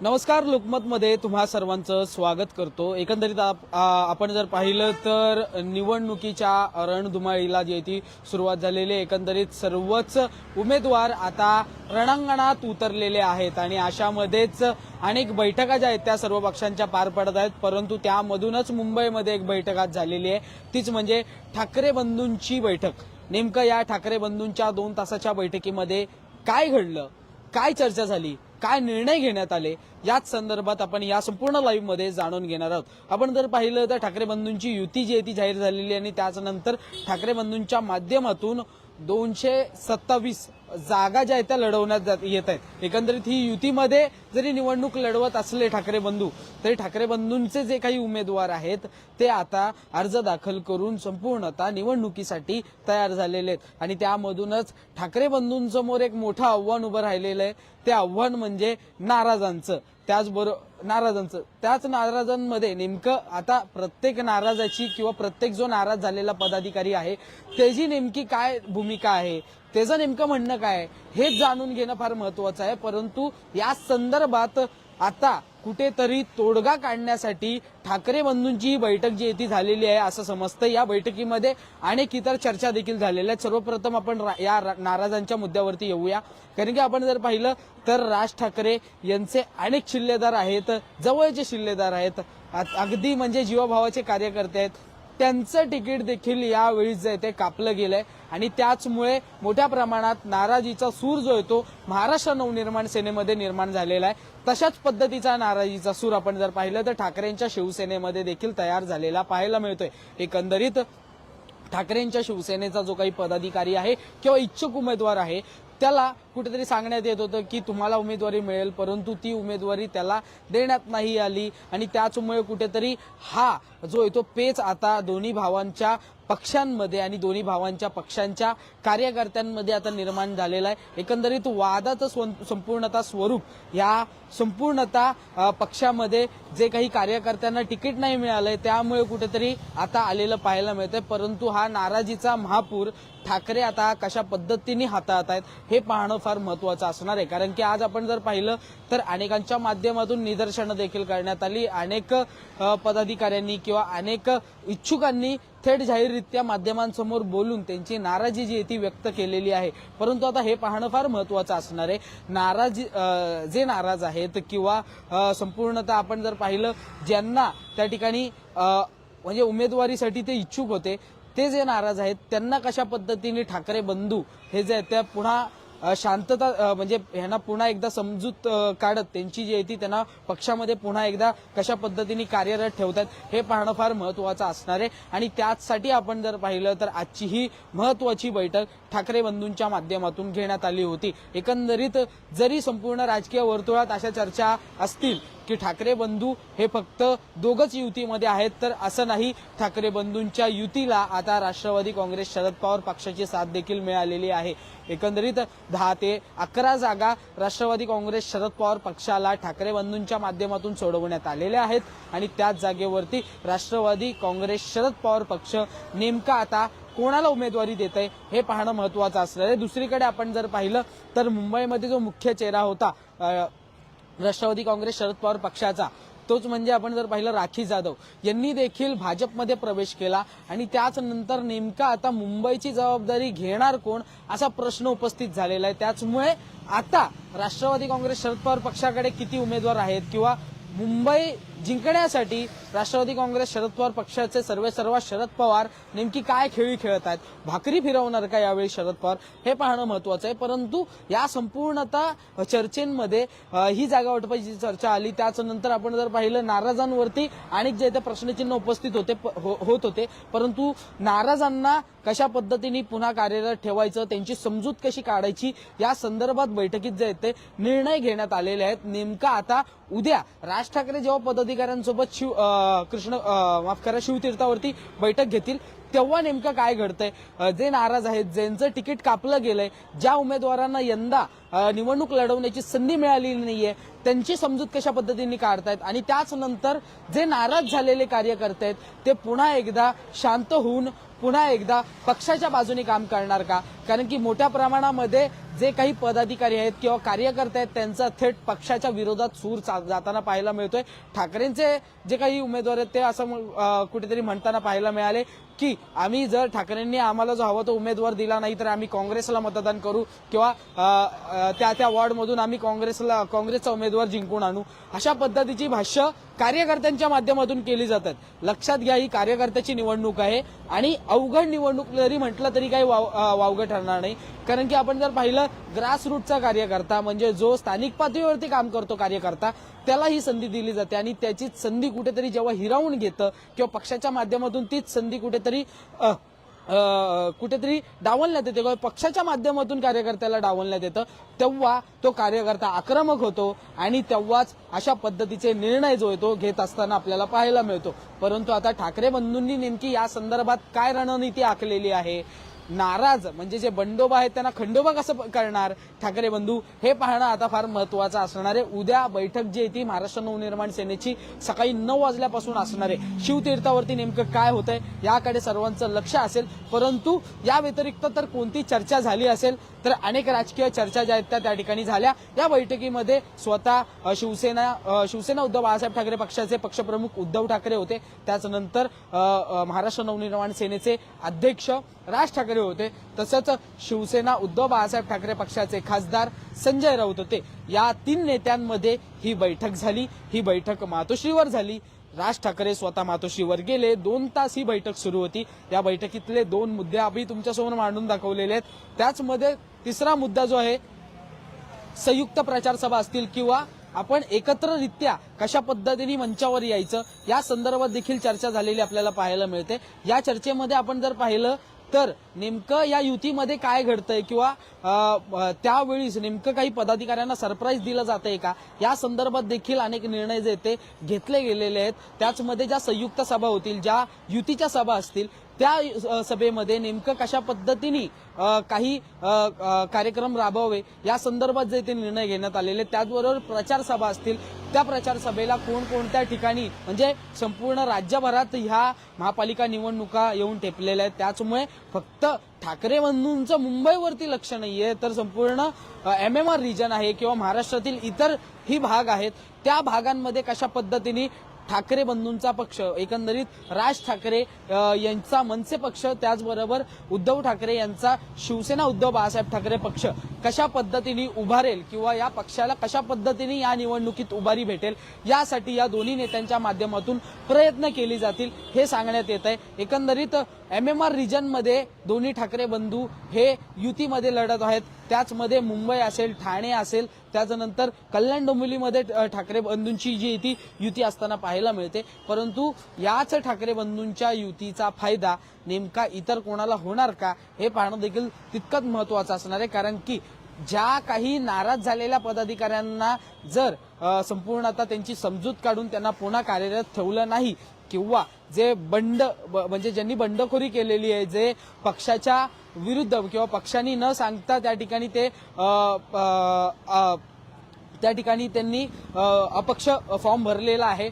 नमस्कार लोकमतमध्ये तुम्हा सर्वांचं स्वागत करतो. एकंदरीत आप- आपण जर पाहिलं तर निवडणुकीच्या रणधुमाळीला जी आहे ती सुरुवात झालेली आहे. एकंदरीत सर्वच उमेदवार आता रणांगणात उतरलेले आहेत आणि अशामध्येच अनेक बैठका ज्या आहेत त्या सर्व पक्षांच्या पार पडत आहेत. परंतु त्यामधूनच मुंबईमध्ये एक बैठक आज झालेली आहे. तीच म्हणजे ठाकरे बंधूंची बैठक. नेमकं या ठाकरे बंधूंच्या दोन तासाच्या बैठकीमध्ये काय घडलं? काय चर्चा झाली? काय निर्णय घेण्यात आले? याच संदर्भात आपण या संपूर्ण लाईव्हमध्ये जाणून घेणार आहोत. आपण जर पाहिलं तर ठाकरे बंधूंची युती जी आहे ती जाहीर झालेली आणि त्याच्यानंतर ठाकरे बंधूंच्या माध्यमातून दोनशे सत्तावीस जागा ज्या आहेत त्या लढवण्यात येत आहेत. एकंदरीत ही युतीमध्ये जरी निवडणूक लढवत असले ठाकरे बंधू तरी ठाकरे बंधूंचे जे काही उमेदवार आहेत ते आता अर्ज दाखल करून संपूर्णतः निवडणुकीसाठी तयार झालेले आहेत. आणि त्यामधूनच ठाकरे बंधूंसमोर एक मोठं आव्हान उभं राहिलेलं आहे. ते आव्हान म्हणजे नाराजांचं. त्याचबरोबर नाराजांचं. त्याच नाराजांमध्ये नेमकं आता प्रत्येक नाराजाची किंवा प्रत्येक जो नाराज झालेला पदाधिकारी आहे त्याची नेमकी काय भूमिका आहे? त्याचं नेमकं म्हणणं काय आहे, जाणून घेणं फार महत्वाचं आहे. परंतु या संदर्भात आता कुठेतरी तोडगा काढण्यासाठी ठाकरे बंधूंची ही बैठक जी आहे ती झालेली आहे असं समजतं. या बैठकीमध्ये अनेक इतर चर्चा देखील झालेल्या आहेत. सर्वप्रथम आपण रा- या रा- नाराजांच्या मुद्द्यावरती येऊया. कारण की आपण जर पाहिलं तर राज ठाकरे यांचे अनेक शिल्लेदार आहेत जवळचे शिल्लेदार आहेत. अगदी म्हणजे जीवाभावाचे कार्यकर्ते आहेत. त्यांचं तिकीट देखील यावेळी जे ते कापलं गेलंय. आणि त्याचमुळे मोठ्या प्रमाणात नाराजीचा सूर जो आहे तो महाराष्ट्र नवनिर्माण सेनेमध्ये निर्माण झालेला आहे. तशाच पद्धतीचा नाराजीचा सूर आपण जर पाहिलं तर ठाकरेंच्या शिवसेनेमध्ये देखील तयार झालेला पाहायला मिळतोय. एकंदरीत ठाकरेंच्या शिवसेनेचा जो काही पदाधिकारी आहे किंवा इच्छुक उमेदवार आहे त्याला कुठेतरी सांगण्यात येत होतं की तुम्हाला उमेदवारी मिळेल परंतु ती उमेदवारी त्याला देण्यात नाही आली आणि त्याचमुळे कुठेतरी हा जो आहे तो पेच आता दोन्ही भावांच्या पक्षांमध्ये आणि दोन्ही भावांच्या पक्षांच्या कार्यकर्त्यांमध्ये आता निर्माण झालेला आहे. एकंदरीत वादाचं स्व- स्वरूप या संपूर्णतः पक्षामध्ये जे काही कार्यकर्त्यांना तिकीट नाही मिळालंय त्यामुळे कुठेतरी आता आलेलं पाहायला मिळतंय. परंतु हा नाराजीचा महापूर ठाकरे आता कशा पद्धतीने हाताळत आहेत हे पाहणं फार महत्वाचं असणार आहे. कारण की आज आपण जर पाहिलं तर अनेकांच्या माध्यमातून निदर्शनं देखील करण्यात आली. अनेक पदाधिकाऱ्यांनी किंवा अनेक इच्छुकांनी थेट जाहीररित्या माध्यमांसमोर बोलून त्यांची नाराजी जी आहे ती व्यक्त केलेली आहे. परंतु आता हे पाहणं फार महत्वाचं असणार आहे. नाराजी जे नाराज आहेत किंवा संपूर्णतः आपण जर पाहिलं ज्यांना त्या ठिकाणी म्हणजे उमेदवारीसाठी ते इच्छुक होते ते जे नाराज आहेत त्यांना कशा पद्धतीने ठाकरे बंधू हे जे आहेत त्या पुन्हा शांतता म्हणजे ह्यांना पुन्हा एकदा समजूत काढत त्यांची जी आहे ती त्यांना पक्षामध्ये पुन्हा एकदा कशा पद्धतीने कार्यरत ठेवतात हे पाहणं फार महत्वाचं असणार आहे. आणि त्याचसाठी आपण जर पाहिलं तर आजची ही महत्वाची बैठक ठाकरे बंधूंच्या माध्यमातून घेण्यात आली होती. एकंदरीत जरी संपूर्ण राजकीय वर्तुळात अशा चर्चा असतील की ठाकरे बंधू हे फक्त दोघच युतीमध्ये आहेत तर असं नाही. ठाकरे बंधूंच्या युतीला आता राष्ट्रवादी काँग्रेस शरद पवार पक्षाची साथ देखील मिळालेली आहे. एकंदरीत दहा ते अकरा जागा राष्ट्रवादी काँग्रेस शरद पवार पक्षाला ठाकरे बंधूंच्या माध्यमातून सोडवण्यात आलेल्या आहेत. आणि त्याच जागेवरती राष्ट्रवादी काँग्रेस शरद पवार पक्ष नेमका आता कोणाला उमेदवारी देत आहे हे पाहणं महत्वाचं असणार आहे. दुसरीकडे आपण जर पाहिलं तर मुंबईमध्ये जो मुख्य चेहरा होता राष्ट्रवादी काँग्रेस शरद पवार पक्षाचा तोच म्हणजे आपण जर पाहिलं राखी जाधव. यांनी देखील भाजपमध्ये प्रवेश केला आणि त्याच नंतर नेमका आता मुंबईची जबाबदारी घेणार कोण असा प्रश्न उपस्थित झालेला आहे. त्याचमुळे आता राष्ट्रवादी काँग्रेस शरद पवार पक्षाकडे किती उमेदवार आहेत किंवा मुंबई जिंकण्यासाठी राष्ट्रवादी काँग्रेस शरद पवार पक्षाचे सर्वे सर्व शरद पवार नेमकी काय खेळी खेळत आहेत? भाकरी फिरवणार का यावेळी शरद पवार? हे पाहणं महत्वाचं आहे. परंतु या संपूर्णतः चर्चेमध्ये ही जागा वाटपाची चर्चा आली त्याच नंतर आपण जर पाहिलं नाराजांवरती अनेक जे ते प्रश्नचिन्ह उपस्थित होते प- हो- होत होते. परंतु नाराजांना कशा पद्धतीने पुन्हा कार्यरत ठेवायचं त्यांची समजूत कशी काढायची या संदर्भात बैठकीत जे आहेत ते निर्णय घेण्यात आलेले आहेत. नेमका आता उद्या राज ठाकरे जेव्हा पद्धती पदाधिकाऱ्यांसोबत शिव कृष्ण माफ करा शिवतीर्थावरती बैठक घेतील. तेव्हा नेमकं काय घडतंय? जे नाराज आहेत ज्यांचं तिकीट कापलं गेलंय ज्या उमेदवारांना यंदा निवडणूक लढवण्याची संधी मिळालेली नाहीये त्यांची समजूत कशा पद्धतीने काढतायत? आणि त्याच नंतर जे नाराज झालेले कार्यकर्ते आहेत ते पुन्हा एकदा शांत होऊन पुन्हा एकदा पक्षाच्या बाजूने काम करणार का? कारण की मोठ्या प्रमाणामध्ये जे काही पदाधिकारी आहेत किंवा कार्यकर्ते आहेत त्यांचा थेट पक्षाच्या विरोधात सूर चा- जाताना पाहायला मिळतोय. ठाकरेंचे जे काही उमेदवार आहेत ते असं कुठेतरी म्हणताना पाहायला मिळाले. की आम्ही जर ठाकरेंनी आम्हाला जो हवा तो उमेदवार दिला नाही तर आम्ही काँग्रेसला मतदान करू किंवा त्या त्या वॉर्डमधून आम्ही काँग्रेसला काँग्रेसचा उमेदवार जिंकून आणू. अशा पद्धतीची भाष्य कार्यकर्त्यांच्या माध्यमातून केली जातात. लक्षात घ्या ही कार्यकर्त्याची निवडणूक आहे आणि अवघड निवडणूक जरी म्हटलं तरी काही वाव वावगं ठरणार नाही. कारण की आपण जर पाहिलं ग्रासरूटचा कार्यकर्ता म्हणजे जो स्थानिक पातळीवरती काम करतो कार्यकर्ता त्याला ही संधी दिली जाते आणि त्याची संधी कुठेतरी जेव्हा हिरावून घेतं किंवा पक्षाच्या माध्यमातून तीच संधी कुठे कुठेतरी कुठेतरी डावलण्यात येते. किंवा पक्षाच्या माध्यमातून कार्यकर्त्याला डावलण्यात येतं. तेव्हा तो कार्यकर्ता आक्रमक होतो आणि तेव्हाच अशा पद्धतीचे निर्णय जो आहे तो घेत असताना आपल्याला पाहायला मिळतो. परंतु आता ठाकरे बंधूंनी नेमकी या संदर्भात काय रणनीती आखलेली आहे? नाराज म्हणजे जे बंडोबा आहेत त्यांना खंडोबा कसं करणार? ठाकरे बंधू हे पाहणं आता फार महत्वाचं असणार आहे. उद्या बैठक जी आहे ती महाराष्ट्र नवनिर्माण सेनेची सकाळी नऊ वाजल्यापासून असणार आहे. शिवतीर्थावरती नेमकं काय होतंय याकडे सर्वांचं लक्ष असेल. परंतु या व्यतिरिक्त तर कोणती चर्चा झाली असेल? तर अनेक राजकीय चर्चा ज्या आहेत त्या त्या ठिकाणी झाल्या. या बैठकीमध्ये स्वतः शिवसेना शिवसेना उद्धव बाळासाहेब ठाकरे पक्षाचे पक्षप्रमुख उद्धव ठाकरे होते. त्याचनंतर महाराष्ट्र नवनिर्माण सेनेचे अध्यक्ष राज ठाकरे होते. तसंच शिवसेना उद्धव बाळासाहेब ठाकरे पक्षाचे खासदार संजय राऊत होते. या तीन नेत्यांमध्ये ही बैठक झाली. ही बैठक मातोश्रीवर झाली. राज ठाकरे स्वतः मातोश्रीवर गेले. दोन तास ही बैठक सुरू होती. या बैठकीतले दोन मुद्दे आम्ही तुमच्यासमोर मांडून दाखवलेले आहेत. त्याचमध्ये तिसरा मुद्दा जो आहे संयुक्त प्रचार सभा असतील किंवा आपण एकत्ररित्या कशा पद्धतीने मंचावर यायचं या संदर्भात देखील चर्चा झालेली आपल्याला पाहायला मिळते. या चर्चेमध्ये आपण जर पाहिलं तर नेमकं या युतीमध्ये काय घडतंय किंवा त्यावेळीस नेमकं काही पदाधिकाऱ्यांना सरप्राईज दिलं जातंय का या संदर्भात देखील अनेक निर्णय जे ते घेतले गेलेले आहेत त्याचमध्ये ज्या संयुक्त सभा होतील ज्या युतीच्या सभा असतील त्या सभेमध्ये नेमकं कशा पद्धतीने काही कार्यक्रम राबवावे या संदर्भात जे ते निर्णय घेण्यात आलेले आहेत. त्याचबरोबर प्रचार सभा असतील त्या प्रचार सभेला कोणकोणत्या ठिकाणी म्हणजे संपूर्ण राज्यभरात ह्या महापालिका निवडणुका येऊन ठेपलेल्या आहेत त्याचमुळे फक्त ठाकरे बंधूंचं मुंबईवरती लक्ष नाहीये तर संपूर्ण एम एम आर रिजन आहे किंवा महाराष्ट्रातील इतर ही भाग आहेत त्या भागांमध्ये कशा पद्धतीने ठाकरे बंधूंचा पक्ष एकंदरीत राज ठाकरे यांचा मनसे पक्ष त्याचबरोबर उद्धव ठाकरे यांचा शिवसेना उद्धव बाळासाहेब ठाकरे पक्ष कशा पद्धतीने उभारेल किंवा या पक्षाला कशा पद्धतीने या निवडणुकीत उभारी भेटेल यासाठी या दोन्ही नेत्यांच्या माध्यमातून प्रयत्न केले जातील हे सांगण्यात येत आहे. एकंदरीत एम एम आर रिजनमध्ये दोन्ही ठाकरे बंधू हे युतीमध्ये लढत आहेत. त्याचमध्ये मुंबई असेल ठाणे असेल त्याच्यानंतर कल्याण डोंबिवलीमध्ये ठाकरे बंधूंची जी ती युती असताना पाहायला मिळते. परंतु याच ठाकरे बंधूंच्या युतीचा फायदा नेमका इतर कोणाला होणार का हे पाहणं देखील तितकंच महत्वाचं असणार आहे. कारण की ज्या काही नाराज झालेल्या पदाधिकाऱ्यांना जर संपूर्ण आता त्यांची समजूत काढून त्यांना पुन्हा कार्यरत ठेवलं नाही किंवा जे बंड ब- म्हणजे ज्यांनी बंडखोरी केलेली आहे जे पक्षाच्या विरुद्ध किंवा पक्षांनी न सांगता त्या ठिकाणी ते त्या ठिकाणी त्यांनी अपक्ष फॉर्म भरलेला आहे.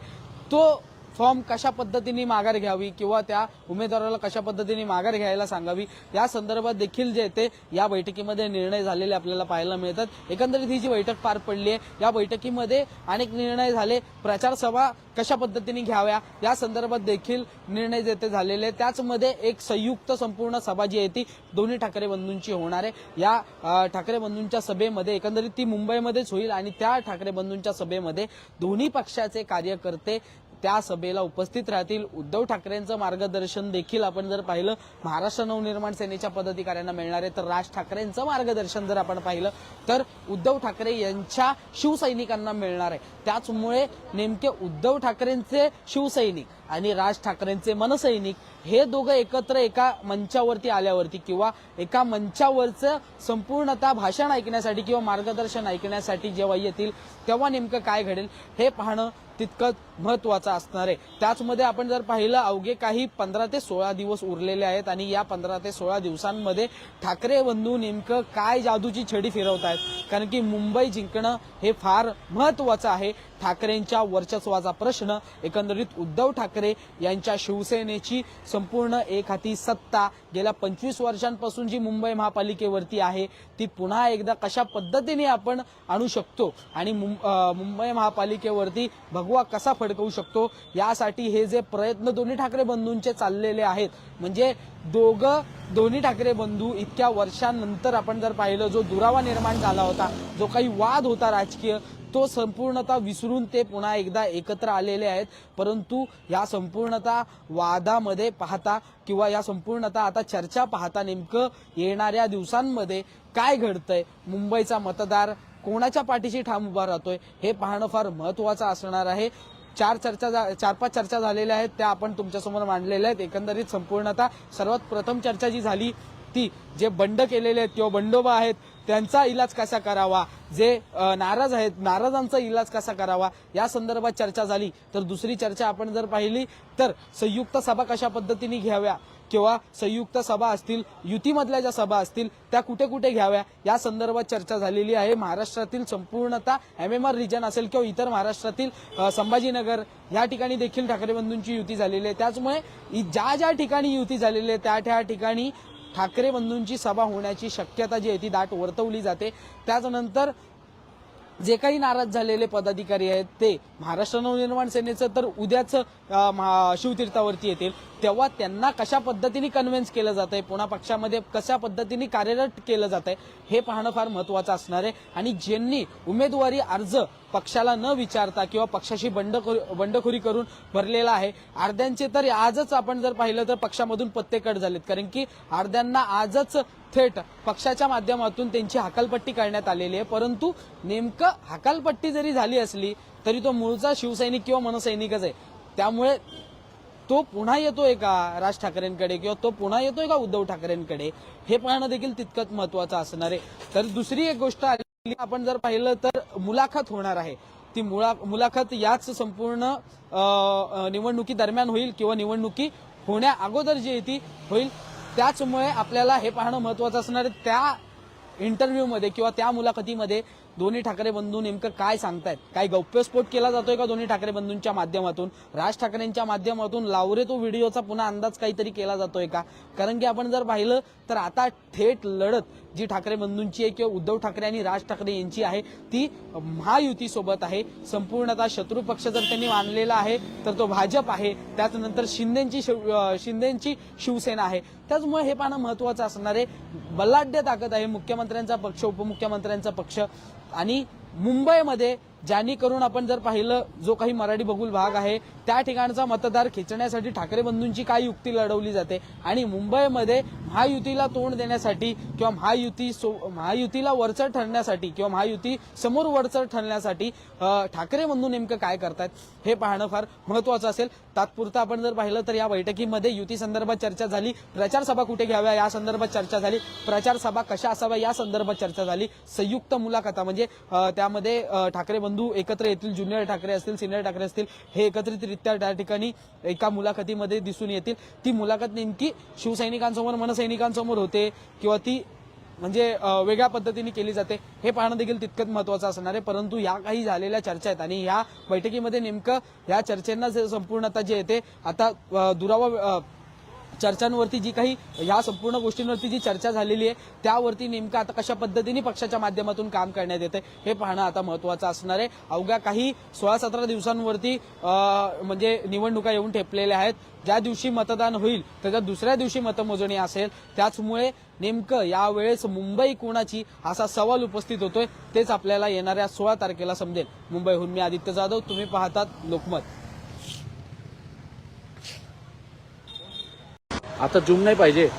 तो फॉर्म कशा पद्धतीने माघार घ्यावी किंवा त्या उमेदवाराला कशा पद्धतीने माघार घ्यायला सांगावी या संदर्भात देखील जे ते या बैठकीमध्ये निर्णय झालेले आपल्याला पाहायला मिळतात. एकंदरीत ही जी बैठक पार पडली आहे या बैठकीमध्ये अनेक निर्णय झाले. प्रचार सभा कशा पद्धतीने घ्याव्या या संदर्भात देखील निर्णय जे ते झालेले त्याचमध्ये एक संयुक्त संपूर्ण सभा जी आहे ती दोन्ही ठाकरे बंधूंची होणार आहे. या ठाकरे बंधूंच्या सभेमध्ये एकंदरीत ती मुंबईमध्येच होईल आणि त्या ठाकरे बंधूंच्या सभेमध्ये दोन्ही पक्षाचे कार्यकर्ते त्या सभेला उपस्थित राहतील. उद्धव ठाकरेंचं मार्गदर्शन देखील आपण जर पाहिलं महाराष्ट्र नवनिर्माण सेनेच्या पदाधिकाऱ्यांना मिळणार आहे. तर राज ठाकरेंचं मार्गदर्शन जर आपण पाहिलं तर उद्धव ठाकरे यांच्या शिवसैनिकांना मिळणार आहे. त्याचमुळे नेमके उद्धव ठाकरेंचे शिवसैनिक आणि राज ठाकरेंचे मनसैनिक हे दोघं एकत्र एका मंचावरती आल्यावरती किंवा एका मंचावरचं संपूर्णतः भाषण ऐकण्यासाठी किंवा मार्गदर्शन ऐकण्यासाठी जेव्हा येतील तेव्हा नेमकं काय घडेल हे पाहणं तितकंच महत्वाचं असणार आहे. त्याचमध्ये आपण जर पाहिलं अवघे काही पंधरा ते सोळा दिवस उरलेले आहेत आणि या पंधरा ते सोळा दिवसांमध्ये ठाकरे बंधू नेमकं काय जादूची छडी फिरवत आहेत कारण की मुंबई जिंकणं हे फार महत्वाचं आहे. ठाकरेंच्या वर्चस्वाचा प्रश्न एकंदरीत उद्धव ठाकरे यांच्या शिवसेनेची संपूर्ण एक हाती सत्ता गेल्या पंचवीस वर्षांपासून जी मुंबई महापालिकेवरती आहे ती पुन्हा एकदा कशा पद्धतीने आपण आणू शकतो? आणि मुं- मुंबई महापालिकेवरती भगवा कसा फडकवू शकतो? यासाठी हे जे प्रयत्न दोन्ही ठाकरे बंधूंचे चाललेले आहेत म्हणजे दोघं दोन्ही ठाकरे बंधू इतक्या वर्षांनंतर आपण जर पाहिलं जो दुरावा निर्माण झाला होता जो काही वाद होता राजकीय तो संपूर्णता विसरून ते पुन्हा एकदा एकत्र आलेले आहेत. परंतु या संपूर्णता वादामध्ये पाहता किंवा या संपूर्णता आता चर्चा पाहता नेमकं येणाऱ्या दिवसांमध्ये काय घडतंय? मुंबईचा मतदार कोणाच्या पाठीशी ठाम उभा राहतोय? हे पाहणं फार महत्वाचं असणार आहे. चार चर्चा चार पाच चर्चा झालेल्या आहेत. त्या आपण तुमच्यासमोर मांडलेल्या आहेत. एकंदरीत संपूर्णता सर्वात प्रथम चर्चा जी झाली ती जे बंड केलेले आहेत किंवा बंडोबा आहेत त्यांचा इलाज कसा करावा? जे नाराज आहेत नाराजांचा इलाज कसा करावा? या संदर्भात चर्चा झाली. तर दुसरी चर्चा आपण जर पाहिली तर संयुक्त सभा कशा पद्धतीने घ्याव्या? किंवा संयुक्त सभा असतील युतीमधल्या ज्या सभा असतील त्या कुठे कुठे घ्याव्या? या संदर्भात चर्चा झालेली आहे. महाराष्ट्रातील संपूर्णतः एम एम आर रिजन असेल किंवा इतर महाराष्ट्रातील संभाजीनगर या ठिकाणी देखील ठाकरे बंधूंची युती झालेली आहे. त्याचमुळे ज्या ज्या ठिकाणी युती झालेली आहे त्या त्या ठिकाणी ठाकरे बंधूंची सभा होण्याची शक्यता जी आहे ती दाट वर्तवली जाते. त्याचनंतर जे काही नाराज झालेले पदाधिकारी आहेत ते महाराष्ट्र नवनिर्माण सेनेचं तर उद्याच महा- शिवतीर्थावरती येतील. तेव्हा त्यांना कशा पद्धतीने कन्व्हिन्स केलं जात आहे पुन्हा पक्षामध्ये कशा पद्धतीने कार्यरत केलं जात आहे हे पाहणं फार महत्वाचं असणार आहे. आणि ज्यांनी उमेदवारी अर्ज पक्षाला न विचारता किंवा पक्षाशी बंडखोरी बंडखोरी करून भरलेला आहे अर्ध्यांचे तर आजच आपण जर पाहिलं तर पक्षामधून पत्ते कट झालेत. कारण की अर्ध्यांना आजच थेट पक्षाच्या माध्यमातून त्यांची हकालपट्टी करण्यात आलेली आहे. परंतु नेमकं हकालपट्टी जरी झाली असली तरी तो मूळचा शिवसैनिक किंवा मनसैनिकच आहे. त्यामुळे तो पुन्हा येतोय का राज ठाकरेंकडे किंवा तो पुन्हा येतोय का उद्धव ठाकरेंकडे? हे पाहणं देखील तितकंच महत्वाचं असणार आहे. तर दुसरी एक गोष्ट आली आपण जर पाहिलं तर मुलाखत होणार आहे. ती मुला मुलाखत याच संपूर्ण निवडणुकी दरम्यान होईल किंवा निवडणुकी होण्या अगोदर जी आहे ती होईल. त्याचमुळे आपल्याला हे पाहणं महत्वाचं असणार आहे त्या इंटरव्ह्यूमध्ये किंवा त्या मुलाखतीमध्ये दोन्ही ठाकरे बंधू नेमकं काय सांगतायत? काय गौप्यस्फोट केला जातोय का दोन्ही ठाकरे बंधूंच्या माध्यमातून? राज ठाकरेंच्या माध्यमातून लावरे तो व्हिडिओचा पुन्हा अंदाज काहीतरी केला जातोय का? कारण की आपण जर पाहिलं तर आता थेट लढत जी ठाकरे बंधूंची आहे किंवा उद्धव ठाकरे आणि राज ठाकरे यांची आहे ती महायुतीसोबत आहे. संपूर्णतः शत्रू पक्ष जर त्यांनी मानलेला आहे तर तो भाजप आहे. त्याचनंतर शिंदेची शिव- शिंदेची शिवसेना आहे. त्याचमुळे हे पाहणं महत्वाचं असणार आहे. बलाढ्य ताकद आहे मुख्यमंत्र्यांचा पक्ष उपमुख्यमंत्र्यांचा पक्ष. आणि मुंबईमध्ये ज्यांनी करून आपण जर पाहिलं जो काही मराठी बघूल भाग आहे त्या ठिकाणचा मतदार खेचण्यासाठी ठाकरे बंधूंची काय युक्ती लढवली जाते. आणि मुंबईमध्ये महायुतीला तोंड देण्यासाठी किंवा महायुती सो- महायुतीला वरचढ ठरण्यासाठी किंवा महायुती समोर वरचढ ठरण्यासाठी ठाकरे बंधू नेमकं काय करतात हे पाहणं फार महत्वाचं असेल. तात्पुरतं आपण जर पाहिलं तर या बैठकीमध्ये युती संदर्भात चर्चा झाली. प्रचार सभा कुठे घ्याव्या या संदर्भात चर्चा झाली. प्रचार सभा कशा असाव्या या संदर्भात चर्चा झाली. संयुक्त मुलाखता म्हणजे त्यामध्ये ठाकरे बंधू एकत्र येतील ज्युनियर ठाकरे असतील सिनियर ठाकरे असतील हे एकत्रितरित्या त्या ठिकाणी एका मुलाखतीमध्ये दिसून येतील. ती मुलाखत नेमकी शिवसैनिकांसमोर मनसैनिकांसमोर होते किंवा ती म्हणजे वेगळ्या पद्धतीने केली जाते हे पाहणं देखील तितकंच महत्वाचं असणार आहे. परंतु या काही झालेल्या चर्चा आहेत आणि या बैठकीमध्ये नेमकं या चर्चेंना संपूर्णता जे येते आता दुरावा चर्चांवरती जी काही ह्या संपूर्ण गोष्टींवरती जी चर्चा झालेली आहे त्यावरती नेमकं आता कशा पद्धतीने पक्षाच्या माध्यमातून काम करण्यात येते हे पाहणं आता महत्वाचं असणार आहे. अवघ्या काही सोळा सतरा दिवसांवरती म्हणजे निवडणुका येऊन ठेपलेल्या आहेत. ज्या दिवशी मतदान होईल त्याच्या दुसऱ्या दिवशी मतमोजणी असेल त्याचमुळे नेमकं यावेळेस मुंबई कोणाची असा सवाल उपस्थित होतोय तेच आपल्याला येणाऱ्या सोळा तारखेला समजेल. मुंबईहून मी आदित्य जाधव तुम्ही पाहतात लोकमत. आता जुम नाही पाहिजे.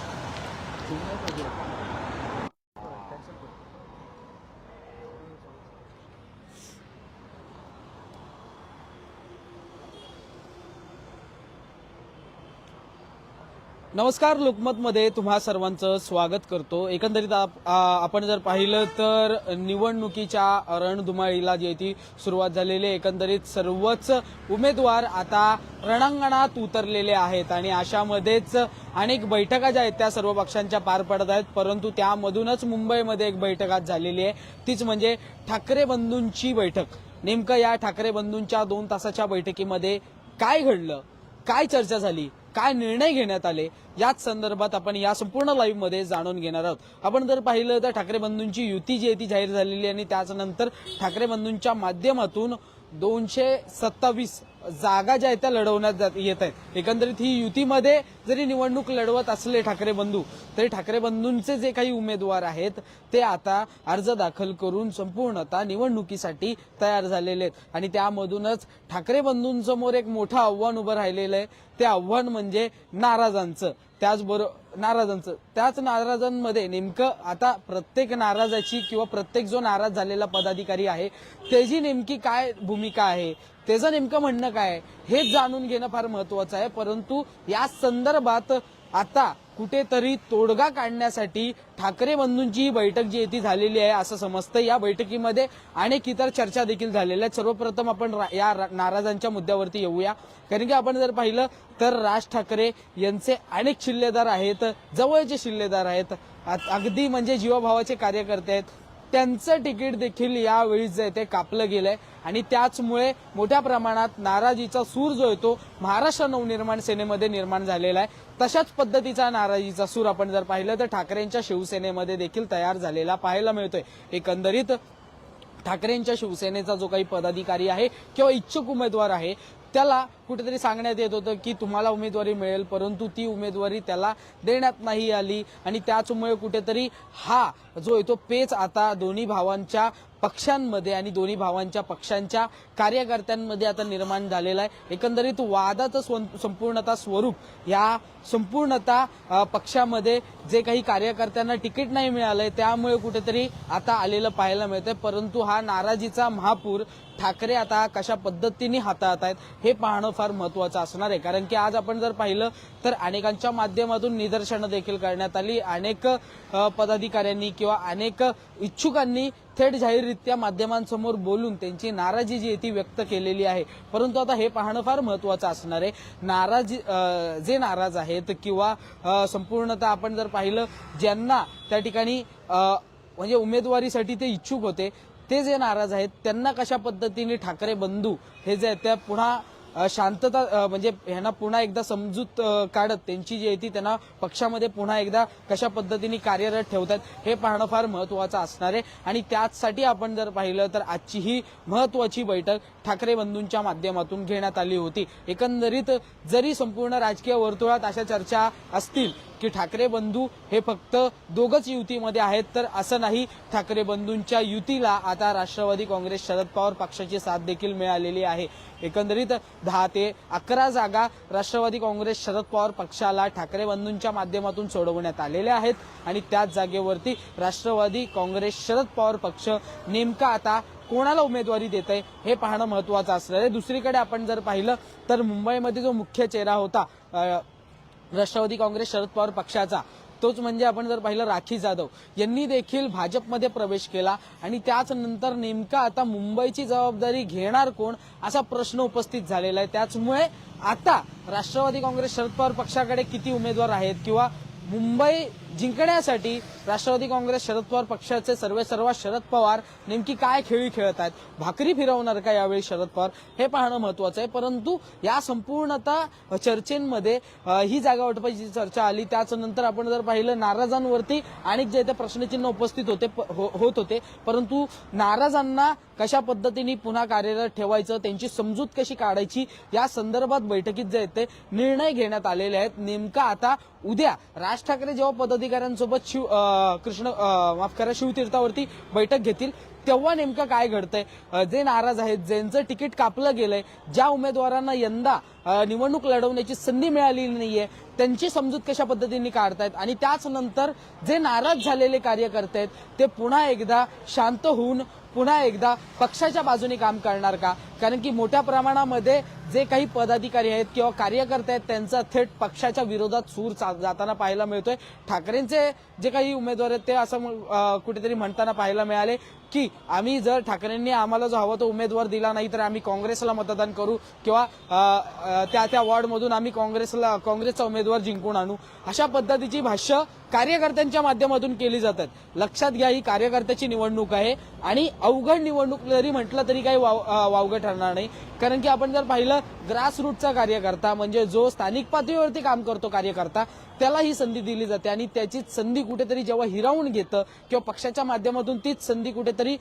नमस्कार लोकमतमध्ये तुम्हा सर्वांचं स्वागत करतो. एकंदरीत आपण जर पाहिलं तर निवडणुकीच्या रणधुमाळीला जी आहे ती सुरुवात झालेली आहे. एकंदरीत सर्वच उमेदवार आता रणांगणात उतरलेले आहेत आणि अशामध्येच अनेक बैठका ज्या आहेत त्या सर्व पक्षांच्या पार पडत आहेत. परंतु त्यामधूनच मुंबईमध्ये एक बैठक आज झालेली आहे. तीच म्हणजे ठाकरे बंधूंची बैठक. नेमकं या ठाकरे बंधूंच्या दोन तासाच्या बैठकीमध्ये काय घडलं? काय चर्चा झाली? काय निर्णय घेण्यात आले याच संदर्भात आपण या संपूर्ण लाईव्हमध्ये जाणून घेणार आहोत. आपण जर पाहिलं तर ठाकरे बंधूंची युती जी आहे ती जाहीर झालेली आणि त्याच नंतर ठाकरे बंधूंच्या माध्यमातून दोनशे सत्तावीस जागा ज्या आहेत त्या लढवण्यात जात- येत आहेत. एकंदरीत ही युतीमध्ये जरी निवडणूक लढवत असले ठाकरे बंधू तरी ठाकरे बंधूंचे जे काही उमेदवार आहेत ते आता अर्ज दाखल करून संपूर्णतः निवडणुकीसाठी तयार झालेले आहेत. आणि त्यामधूनच ठाकरे बंधूंसमोर एक मोठं आव्हान उभं राहिलेलं आहे. ते आव्हान म्हणजे नाराजांचं. त्याचबरोबर नाराजांचं. त्याच नाराजांमध्ये नेमकं आता प्रत्येक नाराजाची किंवा प्रत्येक जो नाराज झालेला पदाधिकारी आहे त्याची नेमकी काय भूमिका आहे? त्याचं नेमकं म्हणणं काय आहे? हेच जाणून घेणं फार महत्वाचं आहे. परंतु या संदर्भात आता कुठेतरी तोडगा काढण्यासाठी ठाकरे बंधूंची ही बैठक जी आहे ती झालेली आहे असं समजतं या बैठकीमध्ये अनेक इतर चर्चा देखील झालेल्या आहेत. सर्वप्रथम आपण रा- या नाराजांच्या मुद्द्यावरती येऊया. कारण की आपण जर पाहिलं तर राज ठाकरे यांचे अनेक शिल्लेदार आहेत. जवळचे शिल्लेदार आहेत. अगदी म्हणजे जीवाभावाचे कार्यकर्ते आहेत. त्यांचं तिकीट देखील यावेळी जे ते कापलं गेलंय. आणि त्याचमुळे मोठ्या प्रमाणात नाराजीचा सूर जो आहे तो महाराष्ट्र नवनिर्माण सेनेमध्ये निर्माण झालेला आहे. तशाच पद्धतीचा नाराजीचा सूर आपण जर पाहिलं तर ठाकरेंच्या शिवसेनेमध्ये देखील तयार झालेला पाहायला मिळतोय. एकंदरीत ठाकरेंच्या शिवसेनेचा जो काही पदाधिकारी आहे किंवा इच्छुक उमेदवार आहे त्याला कुठेतरी सांगण्यात येत होतं की तुम्हाला उमेदवारी मिळेल परंतु ती उमेदवारी त्याला देण्यात नाही आली. आणि त्याचमुळे कुठेतरी हा जो आहे तो पेच आता दोन्ही भावांच्या पक्षांमध्ये आणि दोन्ही भावांच्या पक्षांच्या कार्यकर्त्यांमध्ये आता निर्माण झालेला आहे. एकंदरीत वादाचं स्व- संपूर्णतः स्वरूप या संपूर्णतः पक्षामध्ये जे काही कार्यकर्त्यांना तिकीट नाही मिळालंय त्यामुळे कुठेतरी आता आलेलं पाहायला मिळतंय. परंतु हा नाराजीचा महापूर ठाकरे आता कशा पद्धतीने हाताळत आहेत हे पाहणं फार महत्वाचं असणार आहे. कारण की आज आपण जर पाहिलं तर अनेकांच्या माध्यमातून निदर्शनं देखील करण्यात आली. अनेक पदाधिकाऱ्यांनी किंवा अनेक इच्छुकांनी थेट जाहीररित्या माध्यमांसमोर बोलून त्यांची नाराजी जी आहे ती व्यक्त केलेली आहे. परंतु आता हे पाहणं फार महत्वाचं असणार आहे. नाराजी जे नाराज आहे आहेत किंवा संपूर्णतः आपण जर पाहिलं ज्यांना त्या ठिकाणी म्हणजे उमेदवारीसाठी ते इच्छुक होते ते जे नाराज आहेत त्यांना कशा पद्धतीने ठाकरे बंधू हे जे आहेत त्या पुन्हा शांतता म्हणजे ह्यांना पुन्हा एकदा समजूत काढत त्यांची जी आहे ती त्यांना पक्षामध्ये पुन्हा एकदा कशा पद्धतीने कार्यरत ठेवतात हे पाहणं फार महत्वाचं असणार आहे. आणि त्याचसाठी आपण जर पाहिलं तर आजची ही महत्वाची बैठक ठाकरे बंधूंच्या माध्यमातून घेण्यात आली होती. एकंदरीत जरी संपूर्ण राजकीय वर्तुळात अशा चर्चा असतील की ठाकरे बंधू हे फक्त दोघच युतीमध्ये आहेत तर असं नाही. ठाकरे बंधूंच्या युतीला आता राष्ट्रवादी काँग्रेस शरद पवार पक्षाची साथ देखील मिळालेली आहे. एकंदरीत दहा ते अकरा जागा राष्ट्रवादी काँग्रेस शरद पवार पक्षाला ठाकरे बंधूंच्या माध्यमातून सोडवण्यात आलेल्या आहेत आणि त्याच जागेवरती राष्ट्रवादी काँग्रेस शरद पवार पक्ष नेमका आता कोणाला उमेदवारी देत आहे हे पाहणं महत्वाचं असणार आहे. दुसरीकडे आपण जर पाहिलं तर मुंबईमध्ये जो मुख्य चेहरा होता राष्ट्रवादी काँग्रेस शरद पवार पक्षाचा. तोच म्हणजे आपण जर पाहिलं राखी जाधव. यांनी देखील भाजपमध्ये प्रवेश केला आणि त्याच नंतर नेमका आता मुंबईची जबाबदारी घेणार कोण असा प्रश्न उपस्थित झालेला आहे. त्याचमुळे आता राष्ट्रवादी काँग्रेस शरद पवार पक्षाकडे किती उमेदवार आहेत किंवा मुंबई जिंकण्यासाठी राष्ट्रवादी काँग्रेस शरद पवार पक्षाचे सर्वे सर्व शरद पवार नेमकी काय खेळी खेळत आहेत? भाकरी फिरवणार का यावेळी शरद पवार? हे पाहणं महत्वाचं आहे. परंतु या संपूर्णतः चर्चेमध्ये ही जागा वाटपाची चर्चा आली. त्याच नंतर आपण जर पाहिलं नाराजांवरती अनेक जे ते प्रश्नचिन्ह उपस्थित होते प- हो- होत होते. परंतु नाराजांना कशा पद्धतीने पुन्हा कार्यरत ठेवायचं त्यांची समजूत कशी काढायची या संदर्भात बैठकीत जे आहेत ते निर्णय घेण्यात आलेले आहेत. नेमका आता उद्या राज ठाकरे जेव्हा पदाधिकाऱ्यांसोबत शिव कृष्ण माफ करा शिवतीर्थावरती बैठक घेतील. तेव्हा नेमकं काय घडतंय? जे नाराज आहेत ज्यांचं तिकीट कापलं गेलंय ज्या उमेदवारांना यंदा निवडणूक लढवण्याची संधी मिळालेली नाहीये त्यांची समजूत कशा पद्धतीने काढतायत? आणि त्याच नंतर जे नाराज झालेले कार्यकर्ते आहेत ते पुन्हा एकदा शांत होऊन पुन्हा एकदा पक्षाच्या बाजूने काम करणार का? कारण की मोठ्या प्रमाणामध्ये जे काही पदाधिकारी आहेत किंवा कार्यकर्ते आहेत त्यांचा थेट पक्षाच्या विरोधात सूर चा- जाताना पाहायला मिळतोय. ठाकरेंचे जे काही उमेदवार आहेत ते असं कुठेतरी म्हणताना पाहायला मिळाले की आम्ही जर ठाकरेंनी आम्हाला जो हवा तो उमेदवार दिला नाही तर आम्ही काँग्रेसला मतदान करू किंवा त्या त्या वॉर्डमधून आम्ही काँग्रेसला काँग्रेसचा उमेदवार जिंकून आणू. अशा पद्धतीची भाष्य कार्यकर्त्यांच्या माध्यमातून केली जातात. लक्षात घ्या ही कार्यकर्त्याची निवडणूक आहे आणि अवघड निवडणूक जरी म्हटलं तरी काही वाव वावगं ठरणार नाही. कारण की आपण जर पाहिलं ग्रासरूटचा कार्यकर्ता म्हणजे जो स्थानिक पातळीवरती काम करतो कार्यकर्ता त्याला ही संधी दिली जाते आणि त्याची संधी कुठेतरी जेव्हा हिरावून घेतं किंवा पक्षाच्या माध्यमातून तीच संधी कुठेतरी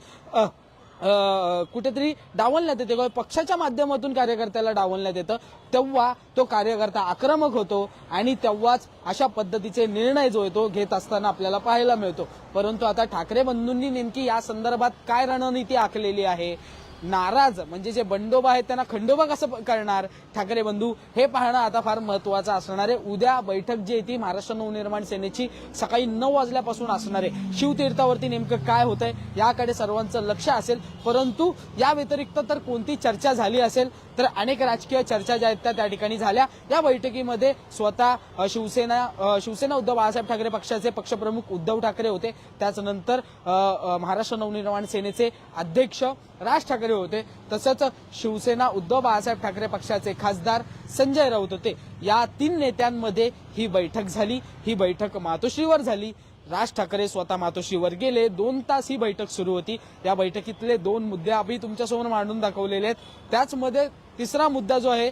कुठेतरी डावलण्यात येते किंवा पक्षाच्या माध्यमातून कार्यकर्त्याला डावलण्यात येतं तेव्हा तो कार्यकर्ता आक्रमक होतो आणि तेव्हाच अशा पद्धतीचे निर्णय जो येतो घेत असताना आपल्याला पाहायला मिळतो. परंतु आता ठाकरे बंधूंनी नेमकी या संदर्भात काय रणनीती आखलेली आहे? नाराज म्हणजे जे बंडोबा आहेत त्यांना खंडोबा कसं करणार? ठाकरे बंधू हे पाहणं आता फार महत्वाचं असणार आहे. उद्या बैठक जी आहे ती महाराष्ट्र नवनिर्माण सेनेची सकाळी नऊ वाजल्यापासून असणार आहे. शिवतीर्थावरती नेमकं काय होतंय याकडे सर्वांचं लक्ष असेल. परंतु या व्यतिरिक्त तर कोणती चर्चा झाली असेल? तर अनेक राजकीय चर्चा ज्या आहेत त्या त्या ठिकाणी झाल्या. या बैठकीमध्ये स्वतः शिवसेना शिवसेना उद्धव बाळासाहेब ठाकरे पक्षाचे पक्षप्रमुख उद्धव ठाकरे होते. त्याचनंतर महाराष्ट्र नवनिर्माण सेनेचे अध्यक्ष राज ठाकरे होते. तसंच शिवसेना उद्धव बाळासाहेब ठाकरे पक्षाचे खासदार संजय राऊत होते. या तीन नेत्यांमध्ये ही बैठक झाली. ही बैठक मातोश्रीवर झाली. राज ठाकरे स्वतः मातोश्रीवर गेले. दोन तास ही बैठक सुरू होती. या बैठकीतले दोन मुद्दे आम्ही तुमच्यासमोर मांडून दाखवलेले आहेत. त्याचमध्ये तिसरा मुद्दा जो आहे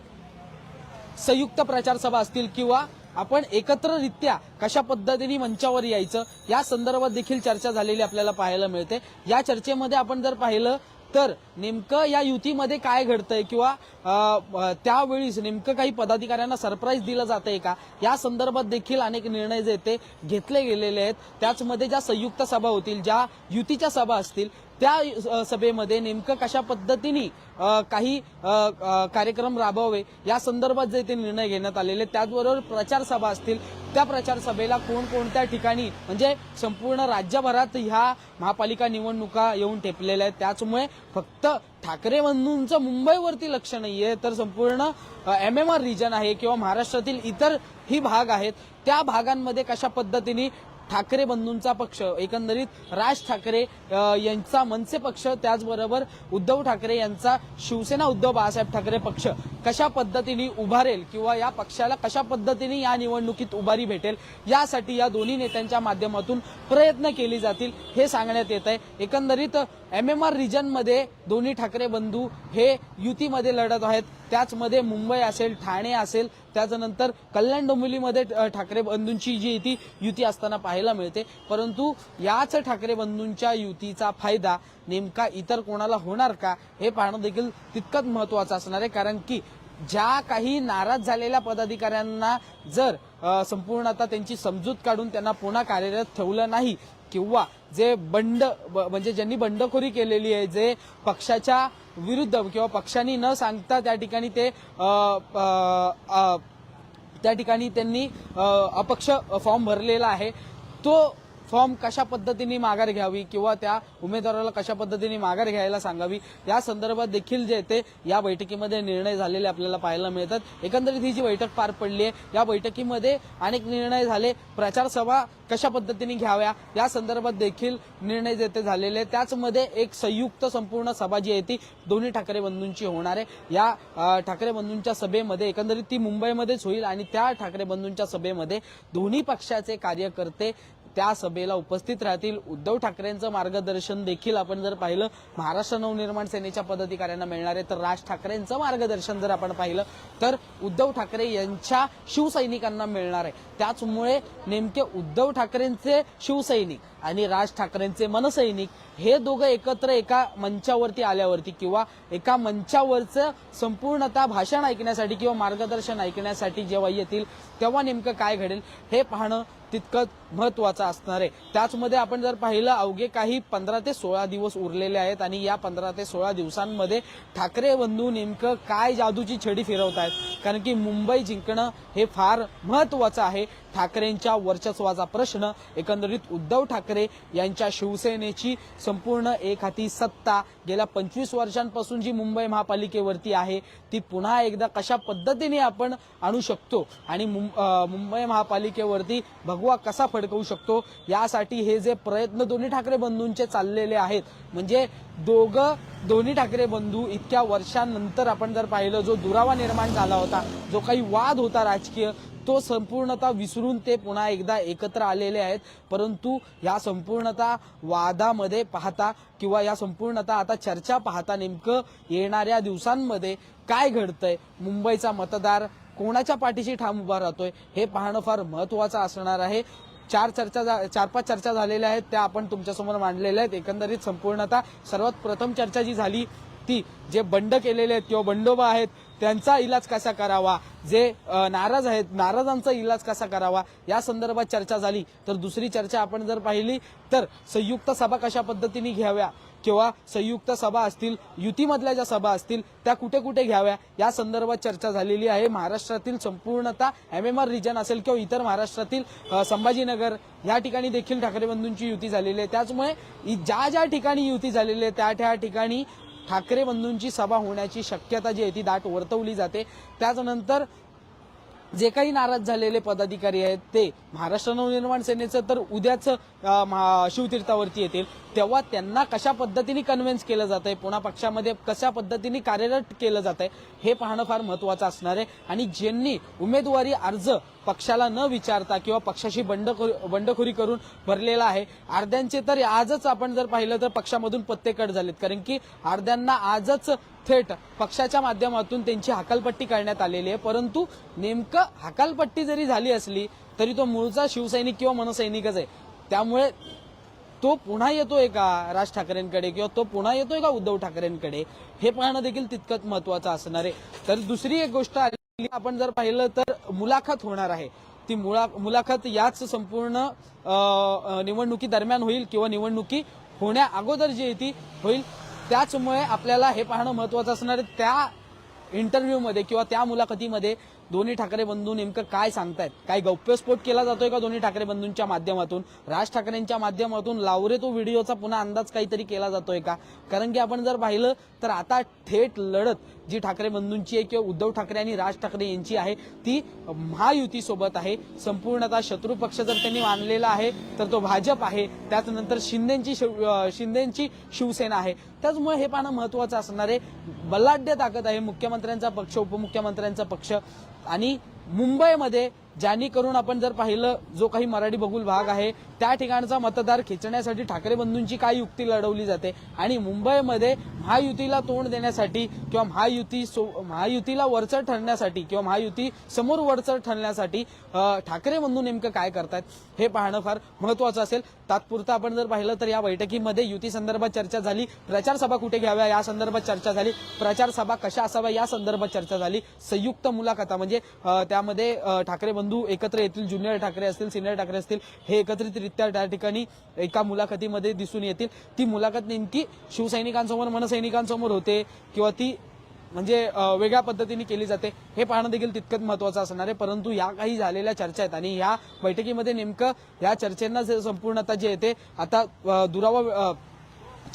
संयुक्त प्रचार सभा असतील किंवा आपण एकत्ररित्या कशा पद्धतीने मंचावर यायचं या संदर्भात देखील चर्चा झालेली आपल्याला पाहायला मिळते. या चर्चेमध्ये आपण जर पाहिलं तर नेमकं या युतीमध्ये काय घडतंय किंवा त्यावेळीस त्यावेळीच नेमकं काही पदाधिकाऱ्यांना सरप्राईज दिलं जातंय का? या संदर्भात देखील अनेक निर्णय जे ते घेतले गेलेले आहेत. त्याचमध्ये ज्या संयुक्त सभा होतील ज्या युतीच्या सभा असतील त्या सभेमध्ये नेमकं कशा पद्धतीने काही कार्यक्रम राबवावे या संदर्भात जे ते निर्णय घेण्यात आलेले आहेत. त्याचबरोबर प्रचार सभा असतील त्या प्रचार सभेला कोणकोणत्या ठिकाणी म्हणजे संपूर्ण राज्यभरात ह्या महापालिका निवडणुका येऊन ठेपलेल्या आहेत त्याचमुळे फक्त ठाकरे बंधूंचं मुंबईवरती लक्ष नाहीये तर संपूर्ण एम एम आर रिजन आहे किंवा महाराष्ट्रातील इतर ही भाग आहेत त्या भागांमध्ये कशा पद्धतीने ठाकरे बंधूंचा पक्ष एकंदरीत राज ठाकरे यांचा मनसे पक्ष त्याचबरोबर उद्धव ठाकरे यांचा शिवसेना उद्धव बाळासाहेब ठाकरे पक्ष कशा पद्धतीने उभारेल किंवा या पक्षाला कशा पद्धतीने या निवडणुकीत उभारी भेटेल यासाठी या दोन्ही नेत्यांच्या माध्यमातून प्रयत्न केले जातील हे सांगण्यात येत आहे एकंदरीत एम एम आर रिजनमध्ये दोन्ही ठाकरे बंधू हे युतीमध्ये लढत आहेत. त्याचमध्ये मुंबई असेल ठाणे असेल त्याच्यानंतर कल्याण डोंबिवलीमध्ये ठाकरे बंधूंची जी ती युती असताना पाहायला मिळते. परंतु याच ठाकरे बंधूंच्या युतीचा फायदा नेमका इतर कोणाला होणार का हे पाहणं देखील तितकंच महत्वाचं असणार आहे. कारण की ज्या काही नाराज झालेल्या पदाधिकाऱ्यांना जर संपूर्ण आता त्यांची समजूत काढून त्यांना पुन्हा कार्यरत ठेवलं नाही किंवा जे बंड ब- म्हणजे ज्यांनी बंडखोरी केलेली आहे जे पक्षाच्या विरुद्ध किंवा पक्षांनी न सांगता त्या ठिकाणी ते अ, त्या ठिकाणी त्यांनी अपक्ष फॉर्म भरलेला आहे. तो फॉर्म कशा पद्धतीने माघार घ्यावी किंवा त्या उमेदवाराला कशा पद्धतीने माघार घ्यायला सांगावी या संदर्भात देखील जे ते या बैठकीमध्ये निर्णय झालेले आपल्याला पाहायला मिळतात. एकंदरीत ही जी बैठक पार पडली आहे या बैठकीमध्ये अनेक निर्णय झाले. प्रचार सभा कशा पद्धतीने घ्याव्या या संदर्भात देखील निर्णय जे ते झालेले त्याचमध्ये एक संयुक्त संपूर्ण सभा जी आहे ती दोन्ही ठाकरे बंधूंची होणार आहे. या ठाकरे बंधूंच्या सभेमध्ये एकंदरीत ती मुंबईमध्येच होईल आणि त्या ठाकरे बंधूंच्या सभेमध्ये दोन्ही पक्षाचे कार्यकर्ते त्या सभेला उपस्थित राहतील. उद्धव ठाकरेंचं मार्गदर्शन देखील आपण जर पाहिलं महाराष्ट्र नवनिर्माण सेनेच्या पदाधिकाऱ्यांना मिळणार आहे तर राज ठाकरेंचं मार्गदर्शन जर आपण पाहिलं तर उद्धव ठाकरे यांच्या शिवसैनिकांना मिळणार आहे. त्याचमुळे नेमके उद्धव ठाकरेंचे शिवसैनिक आणि राज ठाकरेंचे मनसैनिक हे दोघं एकत्र एका मंचावरती आल्यावरती किंवा एका मंचावरचं संपूर्णतः भाषण ऐकण्यासाठी किंवा मार्गदर्शन ऐकण्यासाठी जेव्हा येतील तेव्हा नेमकं काय घडेल हे पाहणं तितकंच महत्वाचं असणार आहे. त्याचमध्ये आपण जर पाहिलं अवघे काही पंधरा ते सोळा दिवस उरलेले आहेत आणि या पंधरा ते सोळा दिवसांमध्ये ठाकरे बंधू नेमकं काय जादूची छडी फिरवत आहेत कारण की मुंबई जिंकणं हे फार महत्वाचं आहे. ठाकरेंच्या वर्चस्वाचा प्रश्न एकंदरीत उद्धव ठाकरे यांच्या शिवसेनेची संपूर्ण एक हाती सत्ता. गेल्या पंचवीस वर्षांपासून जी मुंबई महापालिकेवरती आहे ती पुन्हा एकदा कशा पद्धतीने आपण आणू शकतो आणि मुंबई महापालिकेवरती भगवा कसा फडकवू शकतो यासाठी हे जे प्रयत्न दोन्ही ठाकरे बंधूंचे चाललेले आहेत म्हणजे दोघं दोन्ही ठाकरे बंधू इतक्या वर्षांनंतर आपण जर पाहिलं जो दुरावा निर्माण झाला होता जो काही वाद होता राजकीय तो संपूर्णतः विसरून ते पुन्हा एकदा एकत्र आलेले आहेत. परंतु या संपूर्णतः वादामध्ये पाहता किंवा या संपूर्णता आता चर्चा पाहता नेमकं येणाऱ्या दिवसांमध्ये काय घडतंय? मुंबईचा मतदार कोणाच्या पाठीशी ठाम उभा राहतोय? हे पाहणं फार महत्वाचं असणार आहे. चार चर्चा चार पाच चर्चा झालेल्या आहेत त्या आपण तुमच्यासमोर मांडलेल्या आहेत. एकंदरीत संपूर्णतः सर्वात प्रथम चर्चा जी झाली ती जे बंड केलेले आहेत किंवा बंडोबा आहेत त्यांचा इलाज कसा करावा? जे नाराज आहेत नाराजांचा इलाज कसा करावा? या संदर्भात चर्चा झाली. तर दुसरी चर्चा आपण जर पाहिली तर संयुक्त सभा कशा पद्धतीने घ्याव्या? किंवा संयुक्त सभा असतील युतीमधल्या ज्या सभा असतील त्या कुठे कुठे घ्याव्या? या संदर्भात चर्चा झालेली आहे. महाराष्ट्रातील संपूर्णतः एम एम आर रिजन असेल किंवा इतर महाराष्ट्रातील संभाजीनगर या ठिकाणी देखील ठाकरे बंधूंची युती झालेली आहे. त्याचमुळे ज्या ज्या ठिकाणी युती झालेली आहे त्या त्या ठिकाणी ठाकरे बंधूंची सभा होण्याची शक्यता जी आहे ती दाट वर्तवली जाते. त्याचनंतर जे काही नाराज झालेले पदाधिकारी आहेत ते महाराष्ट्र नवनिर्माण सेनेचं तर उद्याच महा- शिवतीर्थावरती येतील. तेव्हा त्यांना कशा पद्धतीने कन्व्हिन्स केलं जात आहे पुन्हा पक्षामध्ये कशा पद्धतीने कार्यरत केलं जात आहे हे पाहणं फार महत्वाचं असणार आहे. आणि ज्यांनी उमेदवारी अर्ज पक्षाला न विचारता किंवा पक्षाशी बंडखोरी बंडखोरी करून भरलेला आहे अर्ध्यांचे तर आजच आपण जर पाहिलं तर पक्षामधून पत्ते कट झालेत. कारण की अर्ध्यांना आजच थेट पक्षाच्या माध्यमातून त्यांची हकालपट्टी करण्यात आलेली आहे. परंतु नेमकं हकालपट्टी जरी झाली असली तरी तो मूळचा शिवसैनिक किंवा मनसैनिकच आहे. त्यामुळे तो पुन्हा येतोय का राज ठाकरेंकडे किंवा तो पुन्हा येतोय का उद्धव ठाकरेंकडे? हे पाहणं देखील तितकंच महत्वाचं असणार आहे. तर दुसरी एक गोष्ट आली आपण जर पाहिलं तर मुलाखत होणार आहे. ती मुला मुलाखत याच संपूर्ण निवडणुकी दरम्यान होईल किंवा निवडणुकी होण्या अगोदर जी आहे ती होईल. त्याचमुळे आपल्याला हे पाहणं महत्वाचं असणार आहे त्या इंटरव्ह्यूमध्ये किंवा त्या मुलाखतीमध्ये दोन्ही ठाकरे बंधू नेमकं काय सांगतायत? काय गौप्यस्फोट केला जातोय का दोन्ही ठाकरे बंधूंच्या माध्यमातून? राज ठाकरेंच्या माध्यमातून लावरे तो व्हिडिओचा पुन्हा अंदाज काहीतरी केला जातोय का? कारण की आपण जर पाहिलं तर आता थेट लढत जी ठाकरे बंधूंची आहे किंवा उद्धव ठाकरे आणि राज ठाकरे यांची आहे ती महायुतीसोबत आहे. संपूर्णतः शत्रू पक्ष जर त्यांनी मानलेला आहे तर तो भाजप आहे. त्याचनंतर शिंदेची शिव- शिंदेची शिवसेना आहे. त्याचमुळे हे पाहणं महत्वाचं असणार आहे. बलाढ्य ताकद आहे मुख्यमंत्र्यांचा पक्ष उपमुख्यमंत्र्यांचा पक्ष. आणि मुंबईमध्ये ज्यांनी करून आपण जर पाहिलं जो काही मराठी बघूल भाग आहे त्या ठिकाणचा मतदार खेचण्यासाठी ठाकरे बंधूंची काय युक्ती लढवली जाते? आणि मुंबईमध्ये महायुतीला तोंड देण्यासाठी किंवा महायुती सो- महायुतीला वरचढ ठरण्यासाठी किंवा महायुती समोर वरचढ ठरण्यासाठी ठाकरे बंधू नेमकं काय करतात हे पाहणं फार महत्वाचं असेल. तात्पुरतं आपण जर पाहिलं तर या बैठकीमध्ये युती संदर्भात चर्चा झाली. प्रचार सभा कुठे घ्याव्या या संदर्भात चर्चा झाली. प्रचार सभा कशा असाव्या या संदर्भात चर्चा झाली. संयुक्त मुलाखता म्हणजे त्यामध्ये ठाकरे बंधू एकत्र येतील ज्युनियर ठाकरे असतील सिनियर ठाकरे असतील हे एकत्रितरित्या त्या ठिकाणी एका मुलाखतीमध्ये दिसून येतील. ती मुलाखत नेमकी शिवसैनिकांसमोर मनसैनिकांसमोर होते किंवा ती म्हणजे वेगळ्या पद्धतीने केली जाते. हे पाहणं देखील तितकंच महत्वाचं असणार आहे. परंतु या काही झालेल्या चर्चा आहेत. आणि या बैठकीमध्ये नेमकं या चर्चेंना जे संपूर्णता जे येते आता दुरावा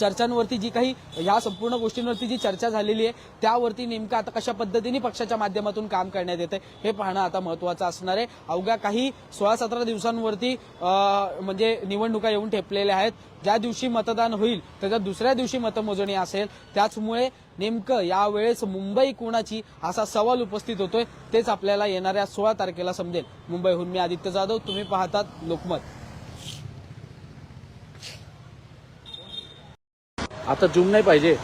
चर्चांवरती जी काही या संपूर्ण गोष्टींवरती जी चर्चा झालेली आहे त्यावरती नेमकं आता कशा पद्धतीने पक्षाच्या माध्यमातून काम करण्यात येते हे पाहणं आता महत्वाचं असणार आहे. अवघ्या काही सोळा सतरा दिवसांवरती म्हणजे निवडणुका येऊन ठेपलेल्या आहेत. ज्या दिवशी मतदान होईल त्याच्या दुसऱ्या दिवशी मतमोजणी असेल त्याचमुळे नेमकं यावेळेस मुंबई कोणाची असा सवाल उपस्थित होतोय तेच आपल्याला येणाऱ्या सोळा तारखेला समजेल. मुंबईहून मी आदित्य जाधव तुम्ही पाहतात लोकमत. आता जूम नाही पाहिजे.